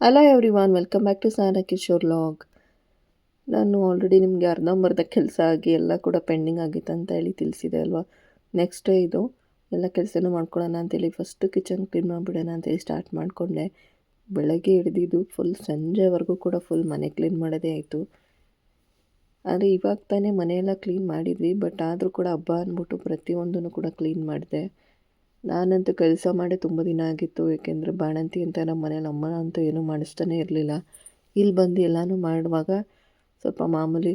Hello everyone welcome back to Sara Kishore vlog ನಾನು already ನಿಮಗೆ ಅರ್ಧಂಬರ್ಧ ಕೆಲಸ ಆಗಿ ಎಲ್ಲ ಕೂಡ ಪೆಂಡಿಂಗ್ ಆಗಿತ್ತು ಅಂತ ಹೇಳಿ ತಿಳಿಸಿದೆ ಅಲ್ವಾ? ನೆಕ್ಸ್ಟ್ ಡೇ ಇದು, ಎಲ್ಲ ಕೆಲಸನೂ ಮಾಡ್ಕೊಳ್ಳೋಣ ಅಂತೇಳಿ ಫಸ್ಟು ಕಿಚನ್ ಕ್ಲೀನ್ ಮಾಡಿಬಿಡೋಣ ಅಂತೇಳಿ ಸ್ಟಾರ್ಟ್ ಮಾಡಿಕೊಂಡೆ. ಬೆಳಗ್ಗೆ ಹಿಡಿದಿದ್ದು ಫುಲ್ ಸಂಜೆವರೆಗೂ ಕೂಡ ಫುಲ್ ಮನೆ ಕ್ಲೀನ್ ಮಾಡೋದೇ ಆಯಿತು. ಆದರೆ ಇವಾಗ ತಾನೇ ಮನೆಯೆಲ್ಲ ಕ್ಲೀನ್ ಮಾಡಿದ್ವಿ ಬಟ್ ಆದರೂ ಕೂಡ ಹಬ್ಬ ಅಂದ್ಬಿಟ್ಟು ಪ್ರತಿಯೊಂದನ್ನು ಕೂಡ ಕ್ಲೀನ್ ಮಾಡಿದೆ. ನಾನಂತೂ ಕೆಲಸ ಮಾಡಿ ತುಂಬ ದಿನ ಆಗಿತ್ತು. ಏಕೆಂದರೆ ಬಾಣಂತಿ ಅಂತ ನಮ್ಮ ಮನೇಲಿ ಅಮ್ಮ ಅಂತೂ ಏನೂ ಮಾಡಿಸ್ತಾನೇ ಇರಲಿಲ್ಲ. ಇಲ್ಲಿ ಬಂದು ಎಲ್ಲನೂ ಮಾಡುವಾಗ ಸ್ವಲ್ಪ ಮಾಮೂಲಿ,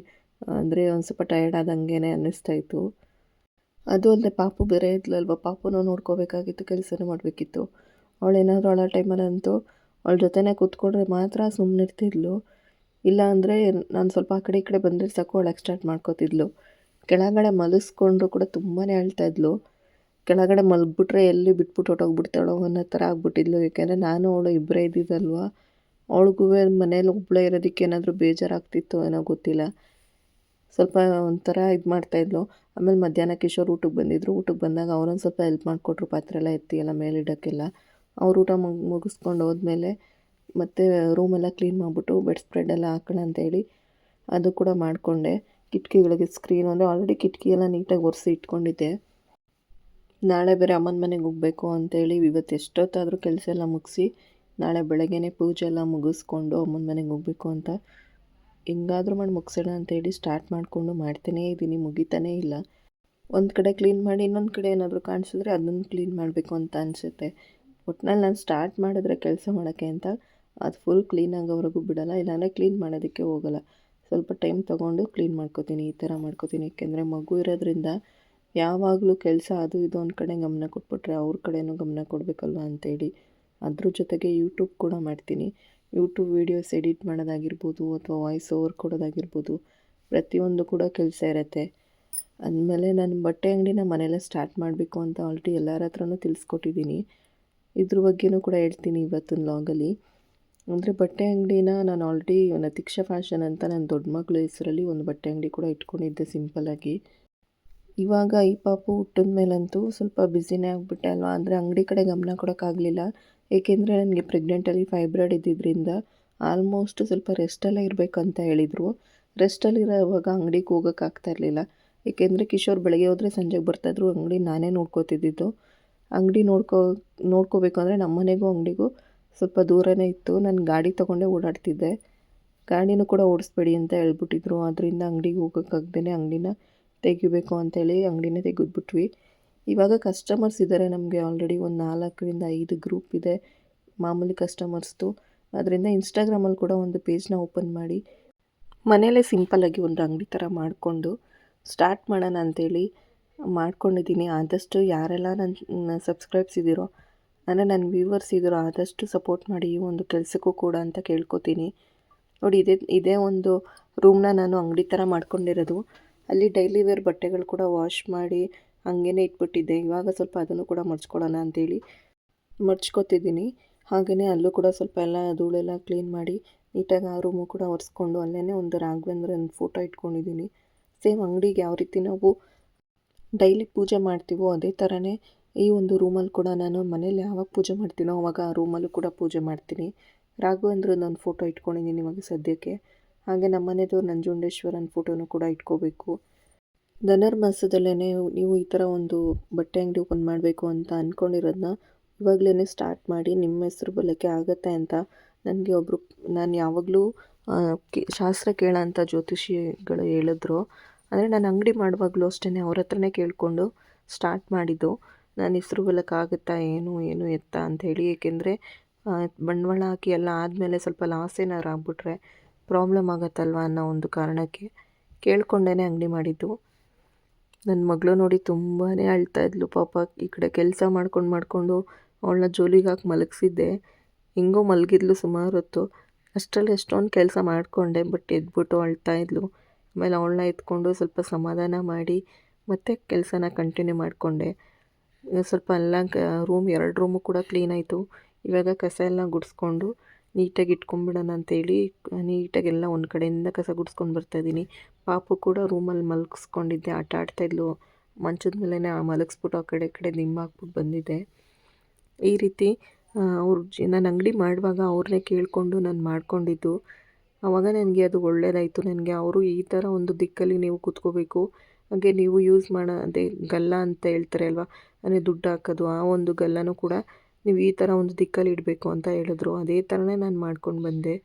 ಅಂದರೆ ಒಂದು ಸ್ವಲ್ಪ ಟಯರ್ಡ್ ಆದಂಗೆ ಇತ್ತು. ಅದು ಅಲ್ಲದೆ ಪಾಪು ಬೇರೆ ಇದ್ಲಲ್ವ? ಪಾಪುನ ನೋಡ್ಕೋಬೇಕಾಗಿತ್ತು, ಕೆಲಸನೂ ಮಾಡಬೇಕಿತ್ತು. ಅವಳೇನಾದರೂ ಅವಳ ಟೈಮಲ್ಲಂತೂ ಅವಳ ಜೊತೆನೇ ಕೂತ್ಕೊಂಡ್ರೆ ಮಾತ್ರ ಸುಮ್ಮನಿರ್ತಿದ್ಲು ಇಲ್ಲ ಅಂದರೆ ನಾನು ಸ್ವಲ್ಪ ಆ ಕಡೆ ಈ ಕಡೆ ಬಂದರೆ ಸಾಕು, ಅವಳು ಸ್ಟಾರ್ಟ್ ಮಾಡ್ಕೋತಿದ್ಲು. ಕೆಳಗಡೆ ಮಲಗಿಸ್ಕೊಂಡ್ರು ಕೂಡ ತುಂಬಾ ಇದ್ಲು. ಕೆಳಗಡೆ ಮಲಗ್ಬಿಟ್ರೆ ಎಲ್ಲಿ ಬಿಟ್ಬಿಟ್ಟು ಹೊಟ್ಟೋಗ್ಬಿಡ್ತಾಳೋ ಅನ್ನೋ ಥರ ಆಗ್ಬಿಟ್ಟಿದ್ಲು. ಏಕೆಂದರೆ ನಾನು ಅವಳು ಇಬ್ಬರೇ ಇದ್ದಿದ್ದಲ್ವ? ಅವಳಿಗೂ ಮನೇಲಿ ಒಬ್ಬಳೇ ಇರೋದಕ್ಕೆ ಏನಾದರೂ ಬೇಜಾರಾಗ್ತಿತ್ತು ಏನೋ ಗೊತ್ತಿಲ್ಲ. ಸ್ವಲ್ಪ ಒಂಥರ ಇದು ಮಾಡ್ತಾಯಿದ್ಲು ಆಮೇಲೆ ಮಧ್ಯಾಹ್ನ ಕಿಶೋರ್ ಊಟಕ್ಕೆ ಬಂದಿದ್ರು. ಊಟಕ್ಕೆ ಬಂದಾಗ ಅವರೊಂದು ಸ್ವಲ್ಪ ಹೆಲ್ಪ್ ಮಾಡಿಕೊಟ್ರು. ಪಾತ್ರೆ ಎಲ್ಲ ಎತ್ತಿ ಎಲ್ಲ ಮೇಲಿಡೋಕ್ಕೆಲ್ಲ ಅವ್ರು ಊಟ ಮುಗ್, ಮುಗಿಸ್ಕೊಂಡು ಹೋದ್ಮೇಲೆ ಮತ್ತು ರೂಮೆಲ್ಲ ಕ್ಲೀನ್ ಮಾಡಿಬಿಟ್ಟು ಬೆಡ್ ಸ್ಪ್ರೆಡ್ ಎಲ್ಲ ಹಾಕೋಣ ಅಂತೇಳಿ ಅದು ಕೂಡ ಮಾಡಿಕೊಂಡೆ. ಕಿಟಕಿಗಳಿಗೆ ಸ್ಕ್ರೀನ್ ಅಂದರೆ ಆಲ್ರೆಡಿ ಕಿಟಕಿ ಎಲ್ಲ ನೀಟಾಗಿ ಒರೆಸಿ ಇಟ್ಕೊಂಡಿದ್ದೆ. ನಾಳೆ ಬೇರೆ ಅಮ್ಮನ ಮನೆಗೆ ಹೋಗಬೇಕು ಅಂತೇಳಿ ಇವತ್ತು ಎಷ್ಟೊತ್ತಾದರೂ ಕೆಲಸ ಎಲ್ಲ ಮುಗಿಸಿ, ನಾಳೆ ಬೆಳಗ್ಗೆನೇ ಪೂಜೆ ಎಲ್ಲ ಮುಗಿಸ್ಕೊಂಡು ಅಮ್ಮನ ಮನೆಗೆ ಹೋಗಬೇಕು ಅಂತ ಹೆಂಗಾದರೂ ಮಾಡಿ ಮುಗಿಸೋಣ ಅಂತೇಳಿ ಸ್ಟಾರ್ಟ್ ಮಾಡಿಕೊಂಡು ಮಾಡ್ತಾನೇ ಇದ್ದೀನಿ ಮುಗಿತಾನೇ ಇಲ್ಲ. ಒಂದು ಕಡೆ ಕ್ಲೀನ್ ಮಾಡಿ ಇನ್ನೊಂದು ಕಡೆ ಏನಾದರೂ ಕಾಣಿಸಿದ್ರೆ ಅದನ್ನು ಕ್ಲೀನ್ ಮಾಡಬೇಕು ಅಂತ ಅನಿಸುತ್ತೆ. ಒಟ್ನಲ್ಲಿ ನಾನು ಸ್ಟಾರ್ಟ್ ಮಾಡಿದ್ರೆ ಕೆಲಸ ಮಾಡೋಕ್ಕೆ ಅಂತ ಅದು ಫುಲ್ ಕ್ಲೀನ್ ಆಗೋವರೆಗೂ ಬಿಡೋಲ್ಲ, ಇಲ್ಲಾಂದರೆ ಕ್ಲೀನ್ ಮಾಡೋದಕ್ಕೆ ಹೋಗೋಲ್ಲ. ಸ್ವಲ್ಪ ಟೈಮ್ ತೊಗೊಂಡು ಕ್ಲೀನ್ ಮಾಡ್ಕೋತೀನಿ, ಈ ಥರ ಮಾಡ್ಕೋತೀನಿ. ಏಕೆಂದರೆ ಮಗು ಇರೋದ್ರಿಂದ ಯಾವಾಗಲೂ ಕೆಲಸ ಅದು ಇದು ಒಂದು ಕಡೆ ಗಮನ ಕೊಟ್ಬಿಟ್ರೆ ಅವ್ರ ಕಡೆನೂ ಗಮನ ಕೊಡಬೇಕಲ್ವ ಅಂತೇಳಿ. ಅದ್ರ ಜೊತೆಗೆ ಯೂಟ್ಯೂಬ್ ಕೂಡ ಮಾಡ್ತೀನಿ. ಯೂಟ್ಯೂಬ್ ವೀಡಿಯೋಸ್ ಎಡಿಟ್ ಮಾಡೋದಾಗಿರ್ಬೋದು ಅಥವಾ ವಾಯ್ಸ್ ಓವರ್ ಕೊಡೋದಾಗಿರ್ಬೋದು. ಪ್ರತಿಯೊಂದು ಕೂಡ ಕೆಲಸ ಇರುತ್ತೆ. ಅಂದಮೇಲೆ ನಾನು ಬಟ್ಟೆ ಅಂಗಡಿನ ಮನೆಯಲ್ಲೇ ಸ್ಟಾರ್ಟ್ ಮಾಡಬೇಕು ಅಂತ ಆಲ್ರೆಡಿ ಎಲ್ಲರ ಹತ್ರನೂ ತಿಳಿಸ್ಕೊಟ್ಟಿದ್ದೀನಿ ಇದ್ರ ಬಗ್ಗೆನೂ ಕೂಡ ಹೇಳ್ತೀನಿ ಇವತ್ತಿನ ಲಾಗಲ್ಲಿ ಅಂದರೆ ಬಟ್ಟೆ ಅಂಗಡಿನ ನಾನು ಆಲ್ರೆಡಿ ನತೀಕ್ಷ ಫ್ಯಾಷನ್ ಅಂತ ನನ್ನ ದೊಡ್ಡ ಮಗಳ ಹೆಸರಲ್ಲಿ ಒಂದು ಬಟ್ಟೆ ಅಂಗಡಿ ಕೂಡ ಇಟ್ಕೊಂಡಿದ್ದೆ ಸಿಂಪಲ್ಲಾಗಿ ಇವಾಗ ಈ ಪಾಪು ಹುಟ್ಟಿದ ಮೇಲಂತೂ ಸ್ವಲ್ಪ ಬ್ಯುಸಿನೇ ಆಗಿಬಿಟ್ಟೆ ಅಲ್ವಾ? ಅಂದರೆ ಅಂಗಡಿ ಕಡೆ ಗಮನ ಕೊಡೋಕ್ಕಾಗಲಿಲ್ಲ ಏಕೆಂದರೆ ನನಗೆ ಪ್ರೆಗ್ನೆಂಟಲ್ಲಿ ಫೈಬ್ರಾಯ್ಡ್ ಇದ್ದಿದ್ದರಿಂದ ಆಲ್ಮೋಸ್ಟ್ ಸ್ವಲ್ಪ ರೆಸ್ಟಲ್ಲೇ ಇರಬೇಕಂತ ಹೇಳಿದರು. ರೆಸ್ಟಲ್ಲಿರೋವಾಗ ಅಂಗಡಿಗೆ ಹೋಗೋಕ್ಕಾಗ್ತಾ ಇರಲಿಲ್ಲ. ಏಕೆಂದರೆ ಕಿಶೋರ್ ಬೆಳಗ್ಗೆ ಹೋದರೆ ಸಂಜೆಗೆ ಬರ್ತಾಯಿದ್ರು ಅಂಗಡಿ ನಾನೇ ನೋಡ್ಕೋತಿದ್ದಿದ್ದು. ಅಂಗಡಿ ನೋಡ್ಕೋ, ನೋಡ್ಕೋಬೇಕು ಅಂದರೆ ನಮ್ಮ ಮನೆಗೂ ಅಂಗಡಿಗೂ ಸ್ವಲ್ಪ ದೂರನೇ ಇತ್ತು. ನಾನು ಗಾಡಿ ತೊಗೊಂಡೇ ಓಡಾಡ್ತಿದ್ದೆ. ಗಾಡಿನೂ ಕೂಡ ಓಡಿಸ್ಬೇಡಿ ಅಂತ ಹೇಳ್ಬಿಟ್ಟಿದ್ರು. ಅದರಿಂದ ಅಂಗಡಿಗೆ ಹೋಗೋಕ್ಕಾಗ್ದೇ ಅಂಗಡಿನ ತೆಗಿಬೇಕು ಅಂತೇಳಿ ಅಂಗಡಿನೇ ತೆಗೆದ್ಬಿಟ್ವಿ. ಇವಾಗ ಕಸ್ಟಮರ್ಸ್ ಇದ್ದಾರೆ ನಮಗೆ ಆಲ್ರೆಡಿ ಒಂದು ನಾಲ್ಕರಿಂದ ಐದು ಗ್ರೂಪ್ ಇದೆ ಮಾಮೂಲಿ ಕಸ್ಟಮರ್ಸ್ದು ಅದರಿಂದ ಇನ್ಸ್ಟಾಗ್ರಾಮಲ್ಲಿ ಕೂಡ ಒಂದು ಪೇಜ್ನ ಓಪನ್ ಮಾಡಿ, ಮನೆಯಲ್ಲೇ ಸಿಂಪಲ್ಲಾಗಿ ಒಂದು ಅಂಗಡಿ ಥರ ಮಾಡಿಕೊಂಡು ಸ್ಟಾರ್ಟ್ ಮಾಡೋಣ ಅಂಥೇಳಿ ಮಾಡ್ಕೊಂಡಿದ್ದೀನಿ. ಆದಷ್ಟು ಯಾರೆಲ್ಲ ನನ್ನ ಸಬ್ಸ್ಕ್ರೈಬ್ಸ್ ಇದ್ದೀರೋ, ಅಂದರೆ ನನ್ನ ವ್ಯೂವರ್ಸ್ ಇದ್ದೀರೋ, ಆದಷ್ಟು ಸಪೋರ್ಟ್ ಮಾಡಿ ಈ ಒಂದು ಕೆಲಸಕ್ಕೂ ಕೂಡ ಅಂತ ಕೇಳ್ಕೊತೀನಿ. ನೋಡಿ, ಇದೇ ಇದೇ ಒಂದು ರೂಮ್ನ ನಾನು ಅಂಗಡಿ ಥರ ಮಾಡ್ಕೊಂಡಿರೋದು. ಅಲ್ಲಿ ಡೈಲಿ ವೇರ್ ಬಟ್ಟೆಗಳು ಕೂಡ ವಾಶ್ ಮಾಡಿ ಹಾಗೇನೆ ಇಟ್ಬಿಟ್ಟಿದ್ದೆ. ಇವಾಗ ಸ್ವಲ್ಪ ಅದನ್ನು ಕೂಡ ಮಡ್ಚ್ಕೊಳ್ಳೋಣ ಅಂಥೇಳಿ ಮಡ್ಚ್ಕೊತಿದ್ದೀನಿ ಹಾಗೆಯೇ ಅಲ್ಲೂ ಕೂಡ ಸ್ವಲ್ಪ ಎಲ್ಲ ಧೂಳೆಲ್ಲ ಕ್ಲೀನ್ ಮಾಡಿ ನೀಟಾಗಿ ಆ ರೂಮು ಕೂಡ ಒರೆಸ್ಕೊಂಡು ಅಲ್ಲೇ ಒಂದು ರಾಘವೇಂದ್ರನ ಫೋಟೋ ಇಟ್ಕೊಂಡಿದ್ದೀನಿ. ಸೇಮ್ ಅಂಗಡಿಗೆ ಯಾವ ರೀತಿ ನಾವು ಡೈಲಿ ಪೂಜೆ ಮಾಡ್ತೀವೋ ಅದೇ ಥರನೇ ಈ ಒಂದು ರೂಮಲ್ಲಿ ಕೂಡ ನಾನು ಮನೇಲಿ ಯಾವಾಗ ಪೂಜೆ ಮಾಡ್ತೀನೋ ಅವಾಗ ಆ ರೂಮಲ್ಲೂ ಕೂಡ ಪೂಜೆ ಮಾಡ್ತೀನಿ. ರಾಘವೇಂದ್ರನ ಒಂದು ಫೋಟೋ ಇಟ್ಕೊಂಡಿದ್ದೀನಿ ಇವಾಗ ಸದ್ಯಕ್ಕೆ. ಹಾಗೆ ನಮ್ಮ ಮನೆದು ನಂಜುಂಡೇಶ್ವರನ ಫೋಟೋನು ಕೂಡ ಇಟ್ಕೋಬೇಕು. ಧನುರ್ಮಾಸದಲ್ಲೇ ನೀವು ಈ ಥರ ಒಂದು ಬಟ್ಟೆ ಅಂಗಡಿ ಓಪನ್ ಮಾಡಬೇಕು ಅಂತ ಅಂದ್ಕೊಂಡಿರೋದನ್ನ ಇವಾಗಲೇ ಸ್ಟಾರ್ಟ್ ಮಾಡಿ ನಿಮ್ಮ ಹೆಸರು ಬಲಕ್ಕೆ ಆಗತ್ತೆ ಅಂತ ನನಗೆ ಒಬ್ಬರು ನಾನು ಯಾವಾಗಲೂ ಶಾಸ್ತ್ರ ಕೇಳೋಂಥ ಜ್ಯೋತಿಷಿಗಳು ಹೇಳಿದ್ರು. ಅಂದರೆ ನಾನು ಅಂಗಡಿ ಮಾಡುವಾಗಲೂ ಅಷ್ಟೇ ಅವ್ರ ಹತ್ರನೇ ಕೇಳಿಕೊಂಡು ಸ್ಟಾರ್ಟ್ ಮಾಡಿದ್ದು. ನಾನು ಹೆಸರು ಆಗುತ್ತಾ, ಏನು ಏನು ಎತ್ತ ಹೇಳಿ. ಏಕೆಂದರೆ ಬಂಡವಾಳ ಹಾಕಿ ಎಲ್ಲ ಆದಮೇಲೆ ಸ್ವಲ್ಪ ಲಾಸ್ ಏನಾದ್ರು ಆಗಿಬಿಟ್ರೆ ಪ್ರಾಬ್ಲಮ್ ಆಗತ್ತಲ್ವ ಅನ್ನೋ ಒಂದು ಕಾರಣಕ್ಕೆ ಕೇಳ್ಕೊಂಡೇ ಅಂಗಡಿ ಮಾಡಿದ್ದು. ನನ್ನ ಮಗಳು ನೋಡಿ ತುಂಬಾ ಅಳ್ತಾ ಇದ್ಲು. ಪಾಪ ಈ ಕಡೆ ಕೆಲಸ ಮಾಡ್ಕೊಂಡು ಮಾಡಿಕೊಂಡು ಅವಳನ್ನ ಜೋಲಿಗೆ ಹಾಕಿ ಮಲಗಿಸಿದ್ದೆ. ಹಿಂಗೋ ಮಲಗಿದ್ಲು ಸುಮಾರು ಹೊತ್ತು. ಅಷ್ಟರಲ್ಲಿ ಎಷ್ಟೊಂದು ಕೆಲಸ ಮಾಡಿಕೊಂಡೆ ಬಟ್ ಎದ್ಬಿಟ್ಟು ಅಳ್ತಾ ಇದ್ಲು. ಆಮೇಲೆ ಅವಳನ್ನ ಎತ್ಕೊಂಡು ಸ್ವಲ್ಪ ಸಮಾಧಾನ ಮಾಡಿ ಮತ್ತೆ ಕೆಲಸನ ಕಂಟಿನ್ಯೂ ಮಾಡಿಕೊಂಡೆ. ಸ್ವಲ್ಪ ಎಲ್ಲ ರೂಮ್ ಎರಡು ರೂಮು ಕೂಡ ಕ್ಲೀನ್ ಆಯಿತು. ಇವಾಗ ಕಸ ಎಲ್ಲ ಗುಡಿಸ್ಕೊಂಡು ನೀಟಾಗಿ ಇಟ್ಕೊಂಡ್ಬಿಡೋಣ ಅಂತೇಳಿ ನೀಟಾಗಿ ಎಲ್ಲ ಒಂದು ಕಡೆಯಿಂದ ಕಸ ಗುಡಿಸ್ಕೊಂಡು ಬರ್ತಾಯಿದ್ದೀನಿ ಪಾಪು ಕೂಡ ರೂಮಲ್ಲಿ ಮಲಗಿಸ್ಕೊಂಡಿದ್ದೆ, ಆಟ ಆಡ್ತಾಯಿದ್ಲು ಮಂಚದ ಮೇಲೇ ಮಲಗಿಸ್ಬಿಟ್ಟು ಆ ಕಡೆ ಕಡೆ ಹಾಕ್ಬಿಟ್ಟು ಬಂದಿದ್ದೆ. ಈ ರೀತಿ ಅವ್ರು ಜಿ, ನಾನು ಅಂಗಡಿ ಮಾಡುವಾಗ ಅವ್ರನ್ನೇ ಕೇಳಿಕೊಂಡು ನಾನು ಮಾಡ್ಕೊಂಡಿದ್ದು. ಆವಾಗ ನನಗೆ ಅದು ಒಳ್ಳೇದಾಯಿತು. ನನಗೆ ಅವರು ಈ ಥರ ಒಂದು ದಿಕ್ಕಲ್ಲಿ ನೀವು ಕೂತ್ಕೋಬೇಕು. ಹಾಗೆ ನೀವು ಯೂಸ್ ಮಾಡೋ, ಅದೇ ಗಲ್ಲ ಅಂತ ಹೇಳ್ತಾರೆ ಅಲ್ವಾ? ಅಂದರೆ ದುಡ್ಡು ಹಾಕೋದು, ಆ ಒಂದು ಗಲ್ಲನೂ ಕೂಡ ನೀವು ಈ ಥರ ಒಂದು ದಿಕ್ಕಲ್ಲಿ ಇಡಬೇಕು ಅಂತ ಹೇಳಿದ್ರು. ಅದೇ ಥರನೇ ನಾನು ಮಾಡ್ಕೊಂಡು ಬಂದೆ.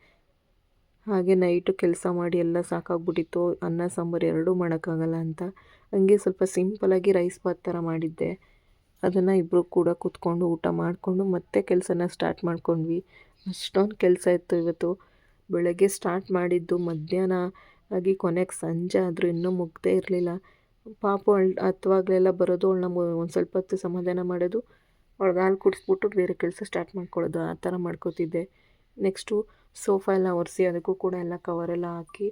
ಹಾಗೆ ನೈಟು ಕೆಲಸ ಮಾಡಿ ಎಲ್ಲ ಸಾಕಾಗ್ಬಿಟ್ಟಿತ್ತು. ಅನ್ನ, ಸಾಂಬಾರು ಎರಡೂ ಮಾಡೋಕ್ಕಾಗಲ್ಲ ಅಂತ. ಹಂಗೆ ಸ್ವಲ್ಪ ಸಿಂಪಲಾಗಿ ರೈಸ್ ಬಾತ್ ಥರ ಮಾಡಿದ್ದೆ. ಅದನ್ನು ಇಬ್ಬರು ಕೂಡ ಕೂತ್ಕೊಂಡು ಊಟ ಮಾಡಿಕೊಂಡು ಮತ್ತೆ ಕೆಲಸನ ಸ್ಟಾರ್ಟ್ ಮಾಡ್ಕೊಂಡ್ವಿ. ಅಷ್ಟೊಂದು ಕೆಲಸ ಇತ್ತು ಇವತ್ತು. ಬೆಳಗ್ಗೆ ಸ್ಟಾರ್ಟ್ ಮಾಡಿದ್ದು ಮಧ್ಯಾಹ್ನ ಆಗಿ ಕೊನೆಗೆ ಸಂಜೆ ಆದರೂ ಇನ್ನೂ ಮುಗ್ದೇ ಇರಲಿಲ್ಲ. ಪಾಪು ಅಳ್ ಹತ್ತುವಾಗಲೆಲ್ಲ ಬರೋದು ಅವಳನ್ನ ಒಂದು ಸ್ವಲ್ಪ ಹೊತ್ತು ಸಮಾಧಾನ ಮಾಡೋದು. ಅವ್ಳಿಗೆ ಹಾಲು ಕುಡಿಸ್ಬಿಟ್ಟು ಬೇರೆ ಕೆಲಸ ಸ್ಟಾರ್ಟ್ ಮಾಡ್ಕೊಳ್ಳೋದು, ಆ ಥರ ಮಾಡ್ಕೋತಿದ್ದೆ. ನೆಕ್ಸ್ಟು ಸೋಫಾ ಎಲ್ಲ ಒರೆಸಿ ಅದಕ್ಕೂ ಕೂಡ ಎಲ್ಲ ಕವರೆಲ್ಲ ಹಾಕಿ,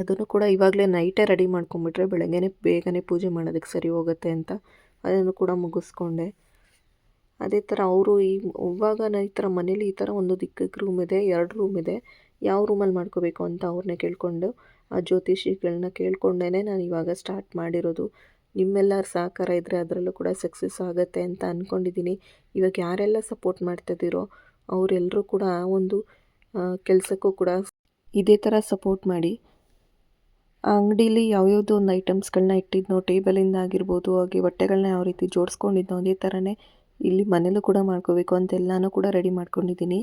ಅದನ್ನು ಕೂಡ ಇವಾಗಲೇ ನೈಟೇ ರೆಡಿ ಮಾಡ್ಕೊಂಬಿಟ್ರೆ ಬೆಳಗ್ಗೆನೇ ಬೇಗನೆ ಪೂಜೆ ಮಾಡೋದಕ್ಕೆ ಸರಿ ಹೋಗುತ್ತೆ ಅಂತ ಅದನ್ನು ಕೂಡ ಮುಗಿಸ್ಕೊಂಡೆ. ಅದೇ ಥರ ಅವರು ಈ, ಇವಾಗ ಈ ಥರ ಮನೇಲಿ ಈ ಥರ ಒಂದು ದಿಕ್ಕಿಗೆ ರೂಮ್ ಇದೆ, ಎರಡು ರೂಮ್ ಇದೆ, ಯಾವ ರೂಮಲ್ಲಿ ಮಾಡ್ಕೋಬೇಕು ಅಂತ ಅವ್ರನ್ನೇ ಕೇಳಿಕೊಂಡು, ಆ ಜ್ಯೋತಿಷಿಗಳನ್ನ ಕೇಳ್ಕೊಂಡೇ ನಾನು ಇವಾಗ ಸ್ಟಾರ್ಟ್ ಮಾಡಿರೋದು. ನಿಮ್ಮೆಲ್ಲರ ಸಹಕಾರ ಇದ್ದರೆ ಅದರಲ್ಲೂ ಕೂಡ ಸಕ್ಸಸ್ ಆಗುತ್ತೆ ಅಂತ ಅಂದ್ಕೊಂಡಿದ್ದೀನಿ ಇವಾಗ ಯಾರೆಲ್ಲ ಸಪೋರ್ಟ್ ಮಾಡ್ತಿದ್ದೀರೋ ಅವರೆಲ್ಲರೂ ಕೂಡ ಒಂದು ಕೆಲಸಕ್ಕೂ ಕೂಡ ಇದೇ ಥರ ಸಪೋರ್ಟ್ ಮಾಡಿ. ಆ ಅಂಗಡೀಲಿ ಯಾವ್ಯಾವುದೋ ಒಂದು ಐಟಮ್ಸ್ಗಳನ್ನ ಇಟ್ಟಿದ್ನೋ, ಟೇಬಲಿಂದ ಆಗಿರ್ಬೋದು, ಹಾಗೆ ಬಟ್ಟೆಗಳನ್ನ ಯಾವ ರೀತಿ ಜೋಡಿಸ್ಕೊಂಡಿದ್ನೋ ಅದೇ ಥರನೇ ಇಲ್ಲಿ ಮನೇಲೂ ಕೂಡ ಮಾಡ್ಕೋಬೇಕು ಅಂತೆಲ್ಲನೂ ಕೂಡ ರೆಡಿ ಮಾಡ್ಕೊಂಡಿದ್ದೀನಿ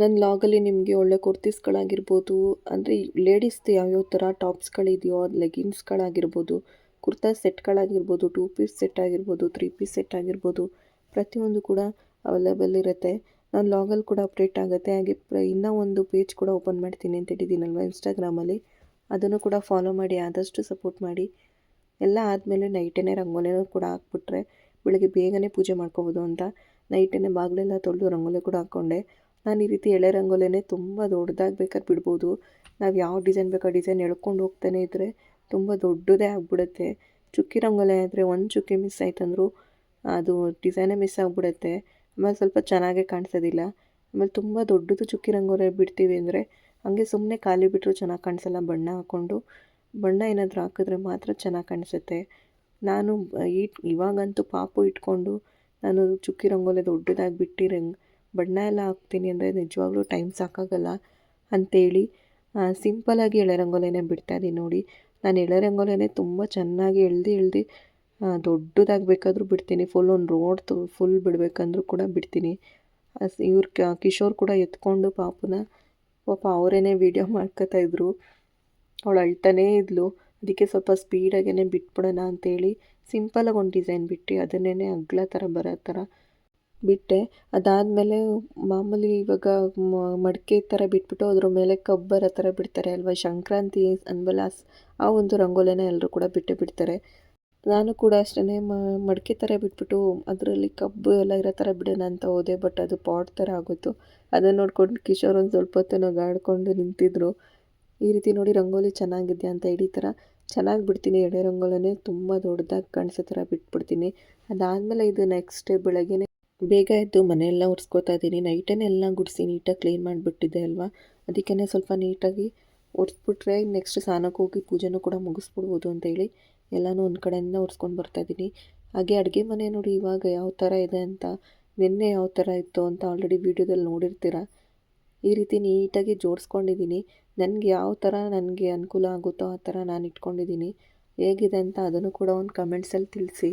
ನನ್ನ ಲಾಗಲ್ಲಿ ನಿಮಗೆ ಒಳ್ಳೆ ಕುರ್ತೀಸ್ಗಳಾಗಿರ್ಬೋದು, ಅಂದರೆ ಲೇಡೀಸ್ದು ಯಾವ್ಯಾವ ಥರ ಟಾಪ್ಸ್ಗಳಿದೆಯೋ ಲೆಗಿನ್ಸ್ಗಳಾಗಿರ್ಬೋದು ಕುರ್ತಾ ಸೆಟ್ಗಳಾಗಿರ್ಬೋದು, ಟೂ ಪೀಸ್ ಸೆಟ್ ಆಗಿರ್ಬೋದು, ತ್ರೀ ಪೀಸ್ ಸೆಟ್ ಆಗಿರ್ಬೋದು, ಪ್ರತಿಯೊಂದು ಕೂಡ ಅವೈಲೇಬಲ್ ಇರುತ್ತೆ. ನಾನು ಲಾಗಲ್ಲಿ ಕೂಡ ಅಪ್ಡೇಟ್ ಆಗುತ್ತೆ. ಹಾಗೆ ಇನ್ನೂ ಒಂದು ಪೇಜ್ ಕೂಡ ಓಪನ್ ಮಾಡ್ತೀನಿ ಅಂತ ಹೇಳಿದ್ದೀನಲ್ವ ಇನ್ಸ್ಟಾಗ್ರಾಮಲ್ಲಿ ಅದನ್ನು ಕೂಡ ಫಾಲೋ ಮಾಡಿ, ಆದಷ್ಟು ಸಪೋರ್ಟ್ ಮಾಡಿ. ಎಲ್ಲ ಆದಮೇಲೆ ನೈಟೇ ರಂಗೋಲಿನೂ ಕೂಡ ಹಾಕ್ಬಿಟ್ರೆ ಬೆಳಗ್ಗೆ ಬೇಗನೆ ಪೂಜೆ ಮಾಡ್ಕೋಬೋದು ಅಂತ ನೈಟೇ ಬಾಗಿಲೆಲ್ಲ ತೊಳೆದು ರಂಗೋಲಿ ಕೂಡ ಹಾಕ್ಕೊಂಡೆ. ನಾನು ಈ ರೀತಿ ಎಳೆ ರಂಗೋಲೆನೇ ತುಂಬ ದೊಡ್ಡದಾಗಿ ಬೇಕಾದ್ರೆ ಬಿಡ್ಬೋದು. ನಾವು ಯಾವ ಡಿಸೈನ್ ಬೇಕೋ ಡಿಸೈನ್ ಎಳ್ಕೊಂಡು ಹೋಗ್ತಾನೆ ಇದ್ದರೆ ತುಂಬ ದೊಡ್ಡದೇ ಆಗಿಬಿಡುತ್ತೆ. ಚುಕ್ಕಿ ರಂಗೋಲಿ ಆದರೆ ಒಂದು ಚುಕ್ಕಿ ಮಿಸ್ ಆಯ್ತಂದ್ರೂ ಅದು ಡಿಸೈನೇ ಮಿಸ್ ಆಗಿಬಿಡುತ್ತೆ. ಆಮೇಲೆ ಸ್ವಲ್ಪ ಚೆನ್ನಾಗೇ ಕಾಣಿಸೋದಿಲ್ಲ. ಆಮೇಲೆ ತುಂಬ ದೊಡ್ಡದು ಚುಕ್ಕಿ ರಂಗೋಲಿ ಬಿಡ್ತೀವಿ ಅಂದರೆ ಹಾಗೆ ಸುಮ್ಮನೆ ಖಾಲಿ ಬಿಟ್ಟರು ಚೆನ್ನಾಗಿ ಕಾಣಿಸಲ್ಲ ಬಣ್ಣ ಹಾಕ್ಕೊಂಡು ಬಣ್ಣ ಏನಾದರೂ ಹಾಕಿದ್ರೆ ಮಾತ್ರ ಚೆನ್ನಾಗಿ ಕಾಣಿಸುತ್ತೆ. ನಾನು ಈ ಇವಾಗಂತೂ ಪಾಪು ಇಟ್ಕೊಂಡು ನಾನು ಚುಕ್ಕಿ ರಂಗೋಲಿ ದೊಡ್ಡದಾಗಿ ಬಿಟ್ಟು ರಂಗ್ ಬಣ್ಣ ಎಲ್ಲ ಹಾಕ್ತೀನಿ ಅಂದರೆ ನಿಜವಾಗ್ಲೂ ಟೈಮ್ ಸಾಕಾಗಲ್ಲ ಅಂಥೇಳಿ ಸಿಂಪಲಾಗಿ ಎಳೆ ರಂಗೋಲಿನೇ ಬಿಡ್ತಾಯಿದ್ದೀನಿ ನೋಡಿ. ನಾನು ಎಳೆ ರಂಗೋಲಿನೇ ತುಂಬ ಚೆನ್ನಾಗಿ ಎಳ್ದು ಎಳ್ದು ದೊಡ್ಡದಾಗಿ ಬೇಕಾದರೂ ಬಿಡ್ತೀನಿ. ಫುಲ್ ಒಂದು ರೋಡ್ ತು ಫುಲ್ ಬಿಡಬೇಕಂದ್ರೂ ಕೂಡ ಬಿಡ್ತೀನಿ. ಇವ್ರು ಕಿಶೋರ್ ಕೂಡ ಎತ್ಕೊಂಡು ಪಾಪನ, ಪಾಪ ಅವರೇನೆ ವೀಡಿಯೋ ಮಾಡ್ಕೋತಾ ಇದ್ರು. ಅವಳು ಅಳ್ತಾನೇ ಇದ್ಲು. ಅದಕ್ಕೆ ಸ್ವಲ್ಪ ಸ್ಪೀಡಾಗೇ ಬಿಟ್ಬಿಡೋಣ ಅಂತೇಳಿ ಸಿಂಪಲಾಗಿ ಒಂದು ಡಿಸೈನ್ ಬಿಟ್ಟು ಅದನ್ನೇ ಅಗ್ಲ ಥರ ಬರೋ ಥರ ಬಿಟ್ಟೆ. ಅದಾದಮೇಲೆ ಮಾಮೂಲಿ ಇವಾಗ ಮಡಿಕೆ ಥರ ಬಿಟ್ಬಿಟ್ಟು ಅದ್ರ ಮೇಲೆ ಕಬ್ಬರ ಬರೋ ಥರ ಬಿಡ್ತಾರೆ ಅಲ್ವಾ? ಸಂಕ್ರಾಂತಿ ಅಂದಮೇಲೆ ಆ ಒಂದು ರಂಗೋಲಿನ ಎಲ್ಲರೂ ಕೂಡ ಬಿಟ್ಟೇ ಬಿಡ್ತಾರೆ. ನಾನು ಕೂಡ ಅಷ್ಟೇ ಮಡಿಕೆ ಥರ ಬಿಟ್ಬಿಟ್ಟು ಅದರಲ್ಲಿ ಕಬ್ಬು ಎಲ್ಲ ಇರೋ ಥರ ಬಿಡೋಣ ಅಂತ ಹೋದೆ, ಬಟ್ ಅದು ಪಾಟ್ ಥರ ಆಗೋಯ್ತು. ಅದನ್ನು ನೋಡ್ಕೊಂಡು ಕಿಶೋರ್ ಒಂದು ಸ್ವಲ್ಪ ಹೊತ್ತು ನಗಾಡ್ಕೊಂಡು ನಿಂತಿದ್ರು. ಈ ರೀತಿ ನೋಡಿ ರಂಗೋಲಿ ಚೆನ್ನಾಗಿದೆ ಅಂತ ಇಡೀ ಥರ ಚೆನ್ನಾಗಿ ಬಿಡ್ತೀನಿ, ಎಡೆ ರಂಗೋಲನೇ ತುಂಬ ದೊಡ್ಡದಾಗಿ ಕಾಣಿಸೋ ಥರ ಬಿಟ್ಬಿಡ್ತೀನಿ. ಅದಾದಮೇಲೆ ಇದು ನೆಕ್ಸ್ಟ್ ಬೆಳಗ್ಗೆ ಬೇಗ ಎದ್ದು ಮನೆಯೆಲ್ಲ ಒರೆಸ್ಕೋತಾ ಇದ್ದೀನಿ. ನೈಟನ್ನೆಲ್ಲ ಗುಡಿಸಿ ನೀಟಾಗಿ ಕ್ಲೀನ್ ಮಾಡಿಬಿಟ್ಟಿದ್ದೆ ಅಲ್ವಾ? ಅದಕ್ಕೇ ಸ್ವಲ್ಪ ನೀಟಾಗಿ ಒರೆಸ್ಬಿಟ್ರೆ ನೆಕ್ಸ್ಟ್ ಸ್ನಾನಕ್ಕೆ ಹೋಗಿ ಪೂಜೆನೂ ಕೂಡ ಮುಗಿಸ್ಬಿಡ್ಬೋದು ಅಂತೇಳಿ ಎಲ್ಲನೂ ಒಂದು ಕಡೆಯಿಂದ ಒರೆಸ್ಕೊಂಡು ಬರ್ತಾಯಿದ್ದೀನಿ ಹಾಗೆ ಅಡುಗೆ ಮನೆ ನೋಡಿ ಇವಾಗ ಯಾವ ಥರ ಇದೆ ಅಂತ, ನಿನ್ನೆ ಯಾವ ಥರ ಇತ್ತು ಅಂತ ಆಲ್ರೆಡಿ ವೀಡಿಯೋದಲ್ಲಿ ನೋಡಿರ್ತೀರ? ಈ ರೀತಿ ನೀಟಾಗಿ ಜೋಡಿಸ್ಕೊಂಡಿದ್ದೀನಿ. ನನಗೆ ಯಾವ ಥರ ನನಗೆ ಅನುಕೂಲ ಆಗುತ್ತೋ ಆ ಥರ ನಾನು ಇಟ್ಕೊಂಡಿದ್ದೀನಿ ಹೇಗಿದೆ ಅಂತ ಅದನ್ನು ಕೂಡ ಒಂದು ಕಮೆಂಟ್ಸಲ್ಲಿ ತಿಳಿಸಿ.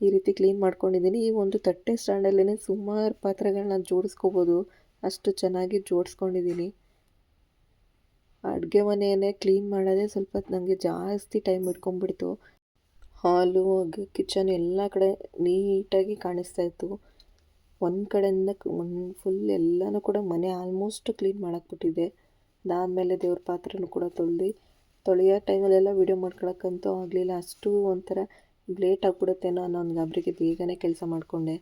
ಈ ರೀತಿ ಕ್ಲೀನ್ ಮಾಡ್ಕೊಂಡಿದ್ದೀನಿ. ಈ ಒಂದು ತಟ್ಟೆ ಸ್ಟ್ಯಾಂಡಲ್ಲೇ ಸುಮಾರು ಪಾತ್ರೆಗಳನ್ನ ಜೋಡಿಸ್ಕೋಬೋದು. ಅಷ್ಟು ಚೆನ್ನಾಗಿ ಜೋಡಿಸ್ಕೊಂಡಿದ್ದೀನಿ. ಅಡುಗೆ ಮನೆಯನ್ನೇ ಕ್ಲೀನ್ ಮಾಡೋದೇ ಸ್ವಲ್ಪ ನನಗೆ ಜಾಸ್ತಿ ಟೈಮ್ ಇಟ್ಕೊಂಡ್ಬಿಡ್ತು ಹಾಲು ಕಿಚನ್ ಎಲ್ಲ ಕಡೆ ನೀಟಾಗಿ ಕಾಣಿಸ್ತಾ ಇತ್ತು. ಒಂದು ಕಡೆಯಿಂದ ಫುಲ್ ಎಲ್ಲನೂ ಕೂಡ ಮನೆ ಆಲ್ಮೋಸ್ಟ್ ಕ್ಲೀನ್ ಮಾಡಾಕ್ಬಿಟ್ಟಿದ್ದೆ ಅದಾದಮೇಲೆ ದೇವ್ರ ಪಾತ್ರೆನೂ ಕೂಡ ತೊಳ್ದು, ತೊಳೆಯೋ ಟೈಮಲ್ಲೆಲ್ಲ ವೀಡಿಯೋ ಮಾಡ್ಕೊಳಕ್ಕಂತೂ ಆಗಲಿಲ್ಲ. ಅಷ್ಟು ಒಂಥರ ಲೇಟ್ ಆಗಿಬಿಡುತ್ತೇನೋ ಅನ್ನೋ ಒಂದು ಗಾಬರಿಗೆ ಬೇಗನೆ ಕೆಲಸ ಮಾಡಿಕೊಂಡೆ.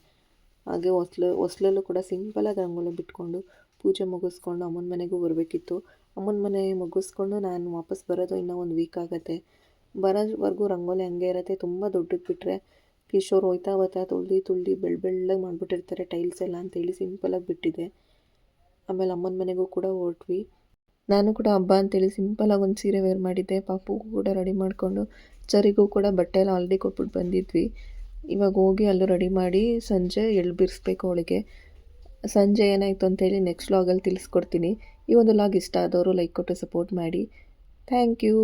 ಹಾಗೆ ಹೊಸ್ಲು, ಹೊಸ್ಲಲ್ಲೂ ಕೂಡ ಸಿಂಪಲಾಗಿ ರಂಗೋಲಿ ಬಿಟ್ಕೊಂಡು ಪೂಜೆ ಮುಗಿಸ್ಕೊಂಡು ಅಮ್ಮನ ಮನೆಗೂ ಬರಬೇಕಿತ್ತು. ಅಮ್ಮನ ಮನೆ ಮುಗಿಸ್ಕೊಂಡು ನಾನು ವಾಪಸ್ ಬರೋದು ಇನ್ನೂ ಒಂದು ವೀಕ್ ಆಗುತ್ತೆ. ಬರೋವರೆಗೂ ರಂಗೋಲಿ ಹಂಗೆ ಇರುತ್ತೆ. ತುಂಬ ದೊಡ್ಡದು ಬಿಟ್ಟರೆ ಕಿಶೋರ್ ಹೋಯ್ತಾ ಹೋಯ್ತಾ ತುಳ್ದು ತುಳ್ದು ಬೆಳ್ಳ ಬೆಳ್ಳಗೆ ಮಾಡಿಬಿಟ್ಟಿರ್ತಾರೆ ಟೈಲ್ಸ್ ಎಲ್ಲ ಅಂತೇಳಿ ಸಿಂಪಲಾಗಿ ಬಿಟ್ಟಿದೆ. ಆಮೇಲೆ ಅಮ್ಮನ ಮನೆಗೂ ಕೂಡ ಹೊರಟ್ವಿ. ನಾನು ಕೂಡ ಹಬ್ಬ ಅಂತೇಳಿ ಸಿಂಪಲಾಗಿ ಒಂದು ಸೀರೆ ವೇರ್ ಮಾಡಿದ್ದೆ. ಪಾಪುಗೂ ಕೂಡ ರೆಡಿ ಮಾಡಿಕೊಂಡು ಚರಿಗೂ ಕೂಡ ಬಟ್ಟೆ ಎಲ್ಲ ಆಲ್ರೆಡಿ ಕೊಟ್ಬಿಟ್ಟು ಬಂದಿದ್ವಿ. ಇವಾಗ ಹೋಗಿ ಅಲ್ಲೂ ರೆಡಿ ಮಾಡಿ ಸಂಜೆ ಎಳ್ಳು ಬಿರಿಸ್ಬೇಕು ಅವಳಿಗೆ. ಸಂಜೆ ಏನಾಯಿತು ಅಂತೇಳಿ ನೆಕ್ಸ್ಟ್ ಲಾಗಲ್ಲಿ ತಿಳಿಸ್ಕೊಡ್ತೀನಿ. ಈ ಒಂದು ಲಾಗ್ ಇಷ್ಟ ಆದವರು ಲೈಕ್ ಕೊಟ್ಟು ಸಪೋರ್ಟ್ ಮಾಡಿ. Thank you